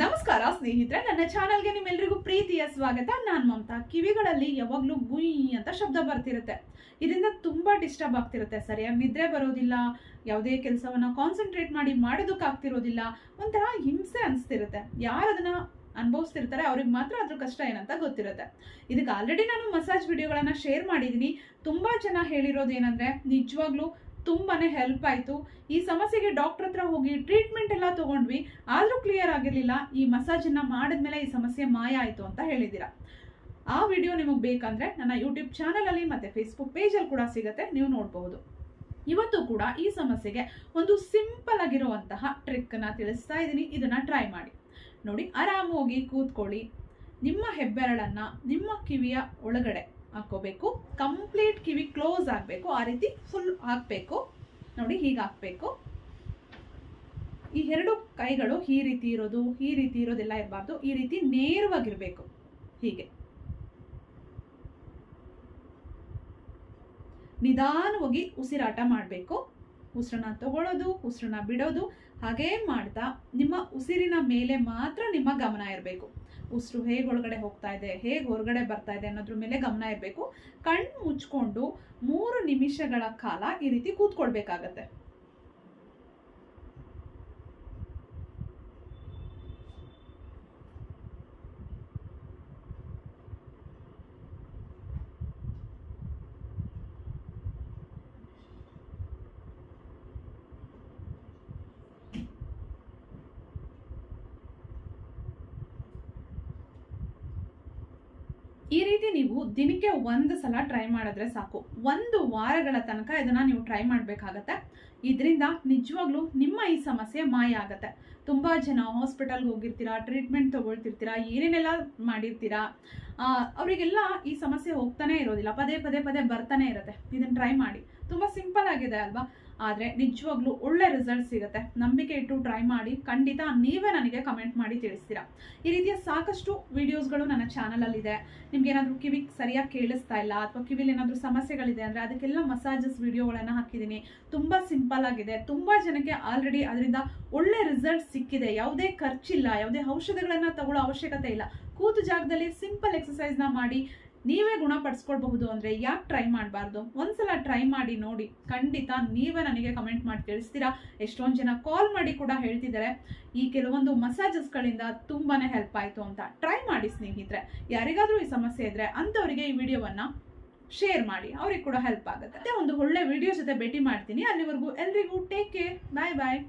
ನಮಸ್ಕಾರ, ಸ್ನೇಹಿತರೆ. ನನ್ನ ಚಾನಲ್ಗೆ ನಿಮ್ಮೆಲ್ಲರಿಗೂ ಪ್ರೀತಿಯ ಸ್ವಾಗತ. ನಾನು ಮಮತಾ. ಕಿವಿಗಳಲ್ಲಿ ಯಾವಾಗಲೂ ಗುಯ್ ಅಂತ ಶಬ್ದ ಬರ್ತಿರುತ್ತೆ. ಇದರಿಂದ ತುಂಬ ಡಿಸ್ಟರ್ಬ್ ಆಗ್ತಿರುತ್ತೆ. ಸರಿಯಾಗಿ ನಿದ್ರೆ ಬರೋದಿಲ್ಲ, ಯಾವುದೇ ಕೆಲಸವನ್ನು ಕಾನ್ಸಂಟ್ರೇಟ್ ಮಾಡಿ ಮಾಡೋದಕ್ಕಾಗ್ತಿರೋದಿಲ್ಲ ಒಂಥರ ಹಿಂಸೆ ಅನಿಸ್ತಿರುತ್ತೆ. ಯಾರು ಅದನ್ನು ಅನುಭವಿಸ್ತಿರ್ತಾರೆ ಅವ್ರಿಗೆ ಮಾತ್ರ ಅದ್ರ ಕಷ್ಟ ಏನಂತ ಗೊತ್ತಿರುತ್ತೆ. ಇದಕ್ಕೆ ಆಲ್ರೆಡಿ ನಾನು ಮಸಾಜ್ ವಿಡಿಯೋಗಳನ್ನು ಶೇರ್ ಮಾಡಿದ್ದೀನಿ. ತುಂಬ ಜನ ಹೇಳಿರೋದು ಏನಂದರೆ, ನಿಜವಾಗ್ಲೂ ತುಂಬಾನೇ ಹೆಲ್ಪ್ ಆಯಿತು. ಈ ಸಮಸ್ಯೆಗೆ ಡಾಕ್ಟರ್ ಹತ್ರ ಹೋಗಿ ಟ್ರೀಟ್ಮೆಂಟ್ ಎಲ್ಲ ತಗೊಂಡ್ವಿ. ಆದರೂ ಕ್ಲಿಯರ್ ಆಗಿರಲಿಲ್ಲ. ಈ ಮಸಾಜನ್ನು ಮಾಡಿದ್ಮೇಲೆ ಈ ಸಮಸ್ಯೆ ಮಾಯ ಆಯಿತು ಅಂತ ಹೇಳಿದ್ದೀರಾ. ಆ ವಿಡಿಯೋ ನಿಮಗೆ ಬೇಕಂದರೆ ನನ್ನ ಯೂಟ್ಯೂಬ್ ಚಾನಲಲ್ಲಿ ಮತ್ತು ಫೇಸ್ಬುಕ್ ಪೇಜಲ್ಲಿ ಕೂಡ ಸಿಗುತ್ತೆ. ನೀವು ನೋಡಬಹುದು. ಇವತ್ತು ಕೂಡ ಈ ಸಮಸ್ಯೆಗೆ ಒಂದು ಸಿಂಪಲ್ ಆಗಿರುವಂತಹ ಟ್ರಿಕ್ಕನ್ನು ತಿಳಿಸ್ತಾ ಇದ್ದೀನಿ. ಇದನ್ನು ಟ್ರೈ ಮಾಡಿ. ನೋಡಿ, ಆರಾಮೋಗಿ ಕೂತ್ಕೊಳ್ಳಿ. ನಿಮ್ಮ ಹೆಬ್ಬೆರಳನ್ನು ನಿಮ್ಮ ಕಿವಿಯ ಒಳಗಡೆ ಹಾಕೋಬೇಕು. ಕಂಪ್ಲೀಟ್ ಕಿವಿ ಕ್ಲೋಸ್ ಆಗಬೇಕು. ಆ ರೀತಿ ಫುಲ್ ಹಾಕಬೇಕು. ನೋಡಿ ಹೀಗೆ ಹಾಕಬೇಕು. ಈ ಎರಡು ಕೈಗಳು ಈ ರೀತಿ ಇರೋದು, ಈ ರೀತಿ ಇರೋದೆಲ್ಲ ಇರಬಾರ್ದು. ಈ ರೀತಿ ನೇರವಾಗಿರ್ಬೇಕು. ಹೀಗೆ. ನಿಧಾನವಾಗಿ ಉಸಿರಾಟ ಮಾಡಬೇಕು. ಉಸಿರನ್ನ ತಗೊಳ್ಳೋದು ಉಸಿರನ್ನ ಬಿಡೋದು, ಹಾಗೇ ಮಾಡ್ತಾ ನಿಮ್ಮ ಉಸಿರಿನ ಮೇಲೆ ಮಾತ್ರ ನಿಮ್ಮ ಗಮನ ಇರಬೇಕು. ಉಸಿರು ಹೇಗೆ ಒಳಗಡೆ ಹೋಗ್ತಾ ಇದೆ, ಹೇಗೆ ಹೊರಗಡೆ ಬರ್ತಾ ಇದೆ ಅನ್ನೋದ್ರ ಮೇಲೆ ಗಮನ ಇರಬೇಕು. ಕಣ್ಣು ಮುಚ್ಕೊಂಡು ಮೂರು ನಿಮಿಷಗಳ ಕಾಲ ಈ ರೀತಿ ಕೂತ್ಕೊಳ್ಬೇಕಾಗತ್ತೆ. ಈ ರೀತಿ ನೀವು ದಿನಕ್ಕೆ ಒಂದು ಸಲ ಟ್ರೈ ಮಾಡಿದ್ರೆ ಸಾಕು. ಒಂದು ವಾರಗಳ ತನಕ ಇದನ್ನ ನೀವು ಟ್ರೈ ಮಾಡಬೇಕಾಗತ್ತೆ. ಇದರಿಂದ ನಿಜವಾಗ್ಲೂ ನಿಮ್ಮ ಈ ಸಮಸ್ಯೆ ಮಾಯ ಆಗತ್ತೆ. ತುಂಬಾ ಜನ ಹಾಸ್ಪಿಟಲ್ಗೆ ಹೋಗಿರ್ತೀರಾ ಟ್ರೀಟ್ಮೆಂಟ್ ತಗೊಳ್ತಿರ್ತೀರಾ, ಏನೇನೆಲ್ಲ ಮಾಡಿರ್ತೀರಾ ಅವರಿಗೆಲ್ಲ ಈ ಸಮಸ್ಯೆ ಹೋಗ್ತಾನೆ ಇರೋದಿಲ್ಲ. ಪದೇ ಪದೇ ಪದೇ ಬರ್ತಾನೆ ಇರುತ್ತೆ. ಇದನ್ನ ಟ್ರೈ ಮಾಡಿ. ತುಂಬ ಸಿಂಪಲ್ ಆಗಿದೆ ಅಲ್ವಾ? ಆದರೆ ನಿಜವಾಗ್ಲೂ ಒಳ್ಳೆ ರಿಸಲ್ಟ್ ಸಿಗುತ್ತೆ. ನಂಬಿಕೆ ಇಟ್ಟು ಟ್ರೈ ಮಾಡಿ, ಖಂಡಿತ ನೀವೇ ನನಗೆ ಕಮೆಂಟ್ ಮಾಡಿ ತಿಳಿಸ್ತೀರಾ. ಈ ರೀತಿಯ ಸಾಕಷ್ಟು ವಿಡಿಯೋಸ್ಗಳು ನನ್ನ ಚಾನಲಲ್ಲಿದೆ ನಿಮ್ಗೆ ಏನಾದರೂ ಕಿವಿ ಸರಿಯಾಗಿ ಕೇಳಿಸ್ತಾ ಇಲ್ಲ, ಅಥವಾ ಕಿವಿಲಿ ಏನಾದರೂ ಸಮಸ್ಯೆಗಳಿದೆ ಅಂದರೆ ಅದಕ್ಕೆಲ್ಲ ಮಸಾಜಸ್ ವಿಡಿಯೋಗಳನ್ನು ಹಾಕಿದ್ದೀನಿ. ತುಂಬ ಸಿಂಪಲ್ ಆಗಿದೆ. ತುಂಬ ಜನಕ್ಕೆ ಆಲ್ರೆಡಿ ಅದರಿಂದ ಒಳ್ಳೆ ರಿಸಲ್ಟ್ ಸಿಕ್ಕಿದೆ. ಯಾವುದೇ ಖರ್ಚಿಲ್ಲ, ಯಾವುದೇ ಔಷಧಗಳನ್ನು ತಗೊಳ್ಳೋ ಅವಶ್ಯಕತೆ ಇಲ್ಲ. ಕೂತು ಜಾಗದಲ್ಲಿ ಸಿಂಪಲ್ ಎಕ್ಸಸೈಸ್ನ ಮಾಡಿ ನೀವೇ ಗುಣಪಡಿಸ್ಕೊಳ್ಬಹುದು ಅಂದ್ರೆ ಯಾಕೆ ಟ್ರೈ ಮಾಡಬಾರ್ದು? ಒಂದ್ಸಲ ಟ್ರೈ ಮಾಡಿ ನೋಡಿ, ಖಂಡಿತ ನೀವೇ ನನಗೆ ಕಮೆಂಟ್ ಮಾಡಿ ತಿಳಿಸ್ತೀರಾ? ಎಷ್ಟೊಂದು ಜನ ಕಾಲ್ ಮಾಡಿ ಕೂಡ ಹೇಳ್ತಿದ್ದಾರೆ. ಈ ಕೆಲವೊಂದು ಮಸಾಜಸ್ಗಳಿಂದ ತುಂಬಾನೇ ಹೆಲ್ಪ್ ಆಯ್ತು ಅಂತ ಟ್ರೈ ಮಾಡಿ ಸ್ನೇಹಿತರೆ. ಯಾರಿಗಾದರೂ ಈ ಸಮಸ್ಯೆ ಇದ್ರೆ ಅಂಥವರಿಗೆ ಈ ವಿಡಿಯೋವನ್ನ ಶೇರ್ ಮಾಡಿ, ಅವ್ರಿಗೆ ಕೂಡ ಹೆಲ್ಪ್ ಆಗುತ್ತೆ. ಮತ್ತೆ ಒಂದು ಒಳ್ಳೆ ವಿಡಿಯೋ ಜೊತೆ ಭೇಟಿ ಮಾಡ್ತೀನಿ. ಅಲ್ಲಿವರೆಗೂ ಎಲ್ರಿಗೂ ಟೇಕ್ ಕೇರ್ ಬಾಯ್ ಬಾಯ್